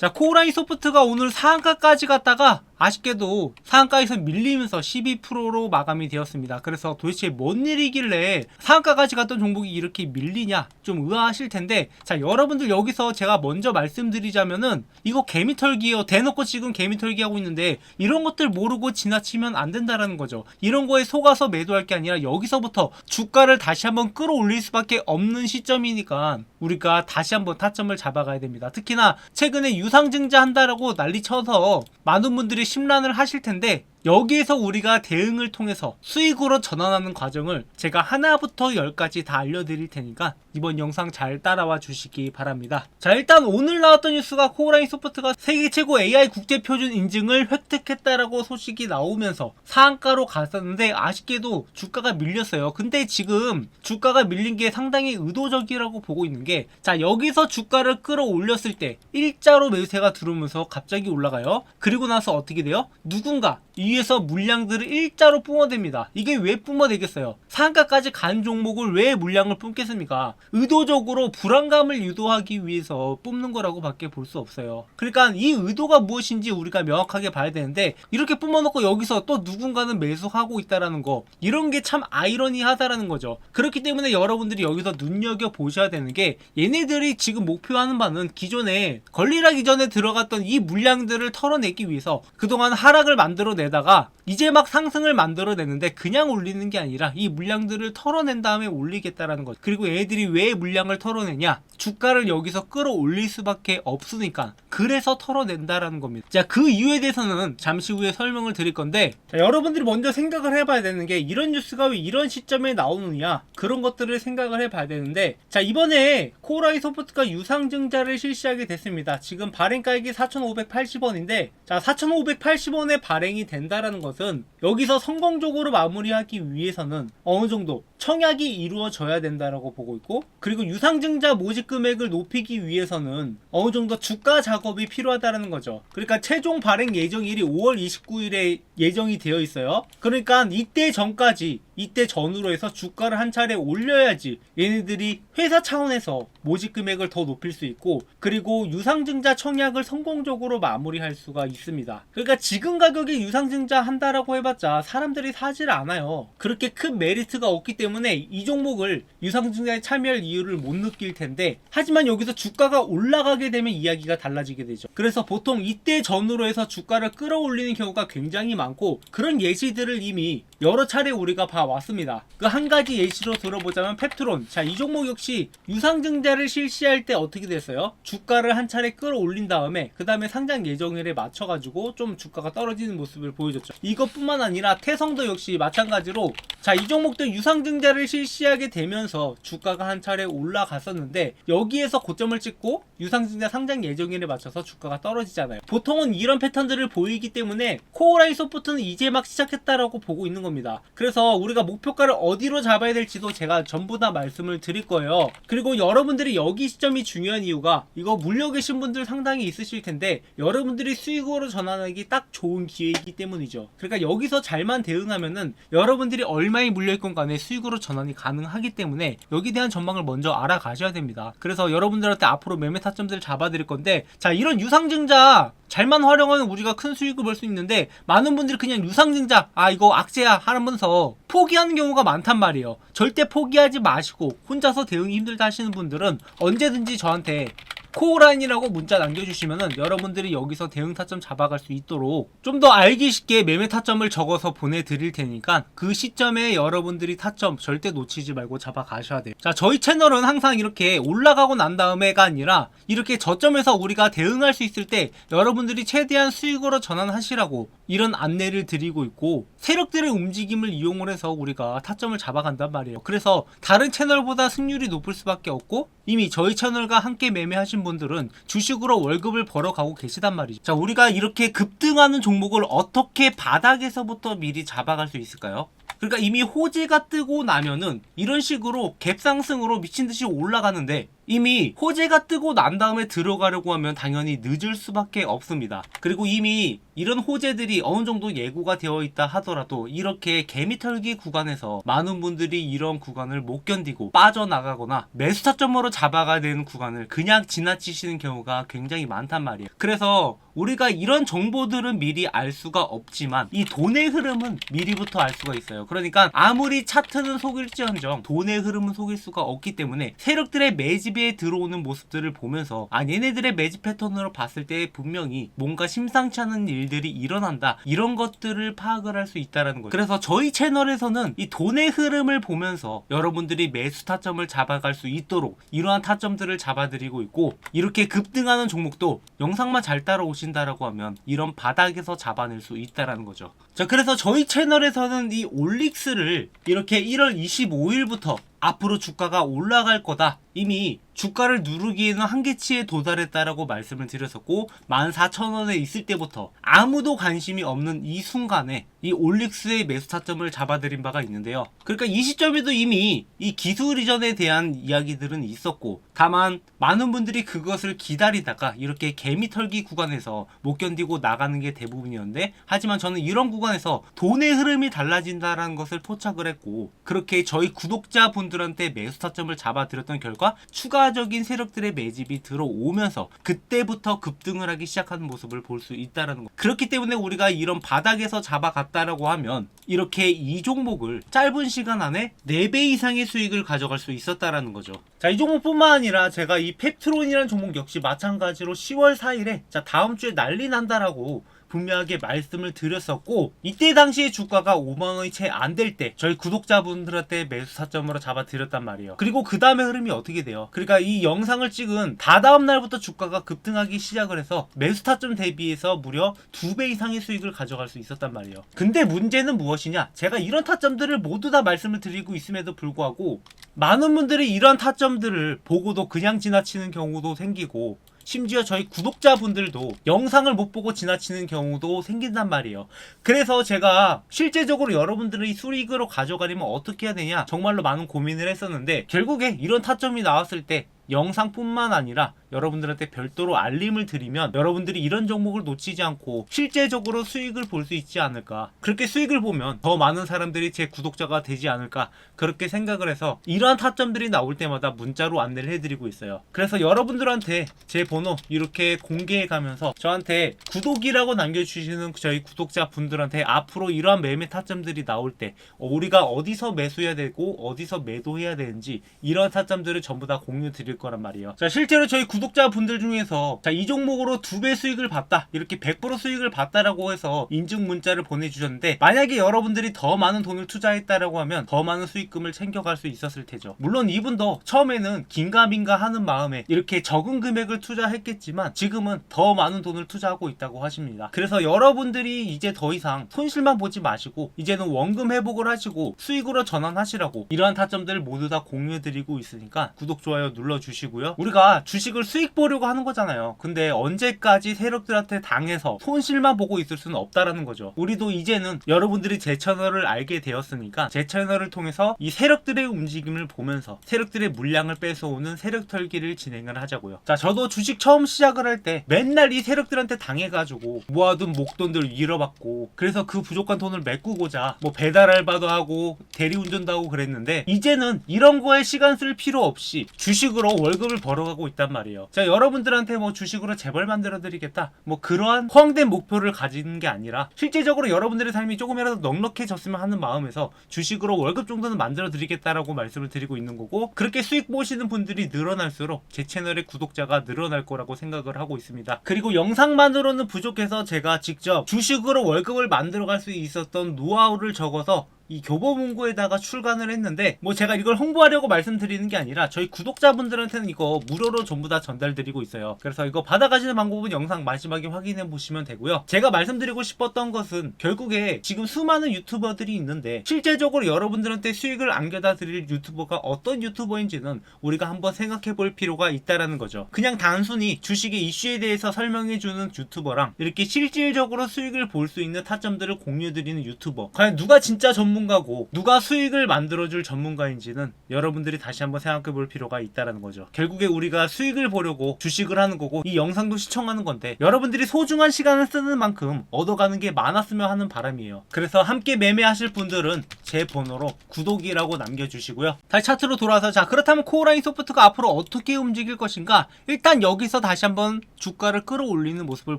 자, 코오라이 소프트가 오늘 상한가까지 갔다가 아쉽게도 상한가에서 밀리면서 12%로 마감이 되었습니다. 그래서 도대체 뭔 일이길래 상한가까지 갔던 종목이 이렇게 밀리냐 좀 의아하실 텐데 자 여러분들 여기서 제가 먼저 말씀드리자면은 이거 개미털기요 대놓고 지금 개미털기 하고 있는데 이런 것들 모르고 지나치면 안 된다라는 거죠. 이런 거에 속아서 매도할 게 아니라 여기서부터 주가를 다시 한번 끌어올릴 수밖에 없는 시점이니까 우리가 다시 한번 타점을 잡아가야 됩니다. 특히나 최근에 유상증자 한다라고 난리 쳐서 많은 분들이 심란을 하실 텐데 여기에서 우리가 대응을 통해서 수익으로 전환하는 과정을 제가 하나부터 열까지 다 알려드릴 테니까 이번 영상 잘 따라와 주시기 바랍니다. 자 일단 오늘 나왔던 뉴스가 코오라인 소프트가 세계 최고 AI 국제 표준 인증을 획득했다라고 소식이 나오면서 상한가로 갔었는데 아쉽게도 주가가 밀렸어요. 근데 지금 주가가 밀린 게 상당히 의도적이라고 보고 있는 게 자 여기서 주가를 끌어올렸을 때 일자로 매수세가 들어오면서 갑자기 올라가요. 그리고 나서 어떻게 돼요? 누군가 위에서 물량들을 일자로 뿜어댑니다. 이게 왜 뿜어대겠어요? 상한가까지 간 종목을 왜 물량을 뿜겠습니까? 의도적으로 불안감을 유도하기 위해서 뿜는 거라고 밖에 볼 수 없어요. 그러니까 이 의도가 무엇인지 우리가 명확하게 봐야 되는데 이렇게 뿜어놓고 여기서 또 누군가는 매수하고 있다라는 거 이런 게 참 아이러니하다라는 거죠. 그렇기 때문에 여러분들이 여기서 눈여겨 보셔야 되는 게 얘네들이 지금 목표하는 바는 기존에 걸리라기 전에 들어갔던 이 물량들을 털어내기 위해서 그동안 하락을 만들어내다 가 이제 막 상승을 만들어내는데 그냥 올리는 게 아니라 이 물량들을 털어낸 다음에 올리겠다라는 거죠. 그리고 얘네들이 왜 물량을 털어내냐? 주가를 여기서 끌어올릴 수밖에 없으니까 그래서 털어낸다라는 겁니다. 자, 그 이유에 대해서는 잠시 후에 설명을 드릴 건데 자, 여러분들이 먼저 생각을 해봐야 되는 게 이런 뉴스가 왜 이런 시점에 나오느냐 그런 것들을 생각을 해봐야 되는데 자 이번에 코라이 소프트가 유상증자를 실시하게 됐습니다. 지금 발행 가액이 4,580원인데 자 4,580원에 발행이 된다 라는 것은 여기서 성공적으로 마무리하기 위해서는 어느 정도 청약이 이루어져야 된다라고 보고 있고 그리고 유상증자 모집 금액을 높이기 위해서는 어느 정도 주가 작업이 필요하다는 거죠. 그러니까 최종 발행 예정일이 5월 29일에 예정이 되어 있어요. 그러니까 이때 전까지 이때 전후로 해서 주가를 한 차례 올려야지 얘네들이 회사 차원에서 모집 금액을 더 높일 수 있고 그리고 유상증자 청약을 성공적으로 마무리할 수가 있습니다. 그러니까 지금 가격에 유상증자 한다라고 해봤자 사람들이 사질 않아요. 그렇게 큰 메리트가 없기 때문에 이 종목을 유상증자에 참여할 이유를 못 느낄 텐데 하지만 여기서 주가가 올라가게 되면 이야기가 달라지게 되죠. 그래서 보통 이때 전후로 해서 주가를 끌어올리는 경우가 굉장히 많고 그런 예시들을 이미 여러 차례 우리가 봐왔습니다. 그 한 가지 예시로 들어보자면 펩트론. 자, 이 종목 역시 유상증자를 실시할 때 어떻게 됐어요? 주가를 한 차례 끌어올린 다음에 그 다음에 상장 예정일에 맞춰가지고 좀 주가가 떨어지는 모습을 보여줬죠. 이것뿐만 아니라 태성도 역시 마찬가지로 자, 이 종목도 유상증자를 실시하게 되면서 주가가 한 차례 올라갔었는데 여기에서 고점을 찍고 유상증자 상장 예정일에 맞춰서 주가가 떨어지잖아요. 보통은 이런 패턴들을 보이기 때문에 코어라이 소프트는 이제 막 시작했다라고 보고 있는 겁니다. 그래서 우리가 목표가를 어디로 잡아야 될지도 제가 전부 다 말씀을 드릴 거예요. 그리고 여러분들이 여기 시점이 중요한 이유가 이거 물려 계신 분들 상당히 있으실 텐데 여러분들이 수익으로 전환하기 딱 좋은 기회이기 때문이죠. 그러니까 여기서 잘만 대응하면은 여러분들이 얼마에 물려있건 간에 수익으로 전환이 가능하기 때문에 여기에 대한 전망을 먼저 알아가셔야 됩니다. 그래서 여러분들한테 앞으로 매매 타점들을 잡아드릴 건데 자 이런 유상증자 잘만 활용하면 우리가 큰 수익을 벌 수 있는데 많은 분들이 그냥 유상증자 아 이거 악재야 하면서 포기하는 경우가 많단 말이에요. 절대 포기하지 마시고 혼자서 대응이 힘들다 하시는 분들은 언제든지 저한테 코어라인이라고 문자 남겨주시면은 여러분들이 여기서 대응 타점 잡아갈 수 있도록 좀 더 알기 쉽게 매매 타점을 적어서 보내드릴 테니까 그 시점에 여러분들이 타점 절대 놓치지 말고 잡아가셔야 돼요. 자, 저희 채널은 항상 이렇게 올라가고 난 다음에가 아니라 이렇게 저점에서 우리가 대응할 수 있을 때 여러분들이 최대한 수익으로 전환하시라고 이런 안내를 드리고 있고 세력들의 움직임을 이용을 해서 우리가 타점을 잡아간단 말이에요. 그래서 다른 채널보다 승률이 높을 수밖에 없고 이미 저희 채널과 함께 매매하신 분들은 주식으로 월급을 벌어가고 계시단 말이죠. 자, 우리가 이렇게 급등하는 종목을 어떻게 바닥에서부터 미리 잡아갈 수 있을까요? 그러니까 이미 호재가 뜨고 나면은 이런 식으로 갭상승으로 미친 듯이 올라가는데 이미 호재가 뜨고 난 다음에 들어가려고 하면 당연히 늦을 수밖에 없습니다. 그리고 이미 이런 호재들이 어느 정도 예고가 되어 있다 하더라도 이렇게 개미털기 구간에서 많은 분들이 이런 구간을 못 견디고 빠져나가거나 매수 타점으로 잡아가야 되는 구간을 그냥 지나치시는 경우가 굉장히 많단 말이에요. 그래서 우리가 이런 정보들은 미리 알 수가 없지만 이 돈의 흐름은 미리부터 알 수가 있어요. 그러니까 아무리 차트는 속일지언정 돈의 흐름은 속일 수가 없기 때문에 세력들의 매집 에 들어오는 모습들을 보면서 아 얘네들의 매집 패턴으로 봤을 때 분명히 뭔가 심상치 않은 일들이 일어난다 이런 것들을 파악을 할 수 있다라는 거죠. 그래서 저희 채널에서는 이 돈의 흐름을 보면서 여러분들이 매수 타점을 잡아갈 수 있도록 이러한 타점들을 잡아드리고 있고 이렇게 급등하는 종목도 영상만 잘 따라오신다라고 하면 이런 바닥에서 잡아낼 수 있다라는 거죠. 자 그래서 저희 채널에서는 이 올릭스를 이렇게 1월 25일부터 앞으로 주가가 올라갈 거다. 이미 주가를 누르기에는 한계치에 도달했다라고 말씀을 드렸었고 14,000원에 있을 때부터 아무도 관심이 없는 이 순간에 이 올릭스의 매수 타점을 잡아드린 바가 있는데요. 그러니까 이 시점에도 이미 이 기술 이전에 대한 이야기들은 있었고 다만 많은 분들이 그것을 기다리다가 이렇게 개미털기 구간에서 못 견디고 나가는 게 대부분이었는데 하지만 저는 이런 구간에서 돈의 흐름이 달라진다라는 것을 포착을 했고 그렇게 저희 구독자분들한테 매수 타점을 잡아드렸던 결과 추가 적인 세력들의 매집이 들어오면서 그때부터 급등을 하기 시작하는 모습을 볼 수 있다라는 거. 그렇기 때문에 우리가 이런 바닥에서 잡아갔다라고 하면 이렇게 이 종목을 짧은 시간 안에 4배 이상의 수익을 가져갈 수 있었다라는 거죠. 자, 이 종목뿐만 아니라 제가 이 펩트론이라는 종목 역시 마찬가지로 10월 4일에 자, 다음 주에 난리 난다라고 분명하게 말씀을 드렸었고 이때 당시에 주가가 5만 원이 채 안 될 때 저희 구독자분들한테 매수 사점으로 잡아 드렸단 말이에요. 그리고 그 다음에 흐름이 어떻게 돼요? 그러니까 이 영상을 찍은 다다음 날부터 주가가 급등하기 시작을 해서 매수 타점 대비해서 무려 2배 이상의 수익을 가져갈 수 있었단 말이에요. 근데 문제는 무엇이냐? 제가 이런 타점들을 모두 다 말씀을 드리고 있음에도 불구하고 많은 분들이 이런 타점들을 보고도 그냥 지나치는 경우도 생기고 심지어 저희 구독자분들도 영상을 못 보고 지나치는 경우도 생긴단 말이에요. 그래서 제가 실제적으로 여러분들이 수익으로 가져가려면 어떻게 해야 되냐 정말로 많은 고민을 했었는데 결국에 이런 타점이 나왔을 때 영상뿐만 아니라 여러분들한테 별도로 알림을 드리면 여러분들이 이런 종목을 놓치지 않고 실제적으로 수익을 볼 수 있지 않을까. 그렇게 수익을 보면 더 많은 사람들이 제 구독자가 되지 않을까. 그렇게 생각을 해서 이러한 타점들이 나올 때마다 문자로 안내를 해드리고 있어요. 그래서 여러분들한테 제 번호 이렇게 공개해 가면서 저한테 구독이라고 남겨주시는 저희 구독자 분들한테 앞으로 이러한 매매 타점들이 나올 때 어, 우리가 어디서 매수해야 되고 어디서 매도해야 되는지 이런 타점들을 전부 다 공유 드릴 거란 말이에요. 자, 실제로 저희 구독자분들 중에서 자, 이 종목으로 두 배 수익을 봤다. 이렇게 100% 수익을 봤다라고 해서 인증 문자를 보내주셨는데 만약에 여러분들이 더 많은 돈을 투자했다라고 하면 더 많은 수익금을 챙겨갈 수 있었을 테죠. 물론 이분도 처음에는 긴가민가 하는 마음에 이렇게 적은 금액을 투자했겠지만 지금은 더 많은 돈을 투자하고 있다고 하십니다. 그래서 여러분들이 이제 더 이상 손실만 보지 마시고 이제는 원금 회복을 하시고 수익으로 전환하시라고 이러한 타점들을 모두 다 공유해드리고 있으니까 구독 좋아요 눌러 주시고요. 우리가 주식을 수익 보려고 하는 거잖아요. 근데 언제까지 세력들한테 당해서 손실만 보고 있을 수는 없다라는 거죠. 우리도 이제는 여러분들이 제 채널을 알게 되었으니까 제 채널을 통해서 이 세력들의 움직임을 보면서 세력들의 물량을 뺏어오는 세력 털기를 진행을 하자고요. 자, 저도 주식 처음 시작을 할 때 맨날 이 세력들한테 당해가지고 모아둔 목돈들 잃어받고 그래서 그 부족한 돈을 메꾸고자 뭐 배달 알바도 하고 대리운전도 하고 그랬는데 이제는 이런 거에 시간 쓸 필요 없이 주식으로 월급을 벌어가고 있단 말이에요. 자, 여러분들한테 뭐 주식으로 재벌 만들어 드리겠다. 뭐 그러한 허황된 목표를 가지는 게 아니라 실제적으로 여러분들의 삶이 조금이라도 넉넉해졌으면 하는 마음에서 주식으로 월급 정도는 만들어 드리겠다라고 말씀을 드리고 있는 거고 그렇게 수익 보시는 분들이 늘어날수록 제 채널의 구독자가 늘어날 거라고 생각을 하고 있습니다. 그리고 영상만으로는 부족해서 제가 직접 주식으로 월급을 만들어 갈 수 있었던 노하우를 적어서 이 교보문고에다가 출간을 했는데 뭐 제가 이걸 홍보하려고 말씀드리는 게 아니라 저희 구독자분들한테는 이거 무료로 전부 다 전달드리고 있어요. 그래서 이거 받아가시는 방법은 영상 마지막에 확인해 보시면 되고요. 제가 말씀드리고 싶었던 것은 결국에 지금 수많은 유튜버들이 있는데 실제적으로 여러분들한테 수익을 안겨다 드릴 유튜버가 어떤 유튜버인지는 우리가 한번 생각해 볼 필요가 있다라는 거죠. 그냥 단순히 주식의 이슈에 대해서 설명해 주는 유튜버랑 이렇게 실질적으로 수익을 볼 수 있는 타점들을 공유해 드리는 유튜버 과연 누가 진짜 전문 전문가고 누가 수익을 만들어줄 전문가인지는 여러분들이 다시 한번 생각해 볼 필요가 있다라는 거죠. 결국에 우리가 수익을 보려고 주식을 하는 거고 이 영상도 시청하는 건데 여러분들이 소중한 시간을 쓰는 만큼 얻어가는 게 많았으면 하는 바람이에요. 그래서 함께 매매하실 분들은 제 번호로 구독이라고 남겨주시고요. 다시 차트로 돌아와서 자 그렇다면 코어라인 소프트가 앞으로 어떻게 움직일 것인가 일단 여기서 다시 한번 주가를 끌어올리는 모습을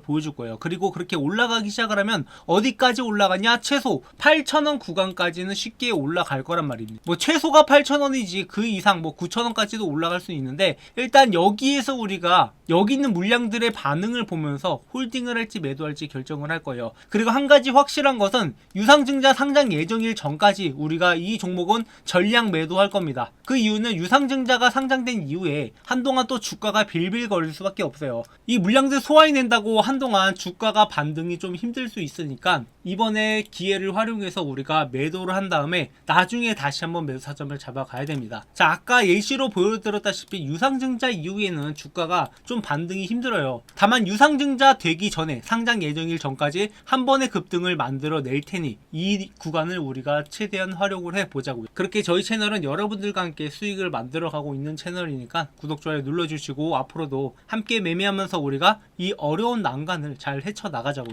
보여줄 거예요. 그리고 그렇게 올라가기 시작을 하면 어디까지 올라가냐 최소 8,000원 구간까지 는 쉽게 올라갈 거란 말입니다. 뭐 최소가 8,000원이지 그 이상 뭐 9,000원까지도 올라갈 수 있는데 일단 여기에서 우리가 여기 있는 물량들의 반응을 보면서 홀딩을 할지 매도할지 결정을 할 거예요. 그리고 한 가지 확실한 것은 유상증자 상장 예정일 전까지 우리가 이 종목은 전량 매도할 겁니다. 그 이유는 유상증자가 상장된 이후에 한동안 또 주가가 빌빌거릴 수밖에 없어요. 이 물량들 소화해낸다고 한동안 주가가 반등이 좀 힘들 수 있으니까 이번에 기회를 활용해서 우리가 매도 를한 다음에 나중에 다시 한번 매도 사점을 잡아가야 됩니다. 자, 아까 예시로 보여드렸다시피 유상증자 이후에는 주가가 좀 반등이 힘들어요. 다만 유상증자 되기 전에 상장 예정일 전까지 한 번의 급등을 만들어 낼 테니 이 구간을 우리가 최대한 활용을 해 보자고요. 그렇게 저희 채널은 여러분들과 함께 수익을 만들어 가고 있는 채널이니까 구독 좋아요 눌러 주시고 앞으로도 함께 매매하면서 우리가 이 어려운 난간을 잘 헤쳐 나가자고요.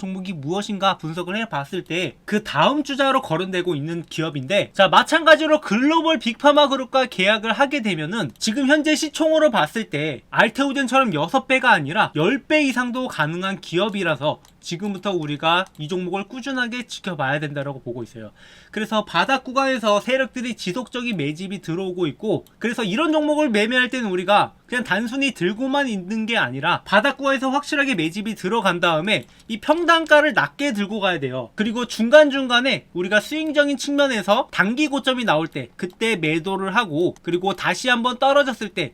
종목이 무엇인가 분석을 해봤을 때 그 다음 주자로 거론되고 있는 기업인데 자 마찬가지로 글로벌 빅파마 그룹과 계약을 하게 되면은 지금 현재 시총으로 봤을 때 알테오젠처럼 6배가 아니라 10배 이상도 가능한 기업이라서 지금부터 우리가 이 종목을 꾸준하게 지켜봐야 된다고 보고 있어요. 그래서 바닥 구간에서 세력들이 지속적인 매집이 들어오고 있고 그래서 이런 종목을 매매할 때는 우리가 그냥 단순히 들고만 있는 게 아니라 바닥 구간에서 확실하게 매집이 들어간 다음에 이 평단가를 낮게 들고 가야 돼요. 그리고 중간중간에 우리가 스윙적인 측면에서 단기 고점이 나올 때 그때 매도를 하고 그리고 다시 한번 떨어졌을 때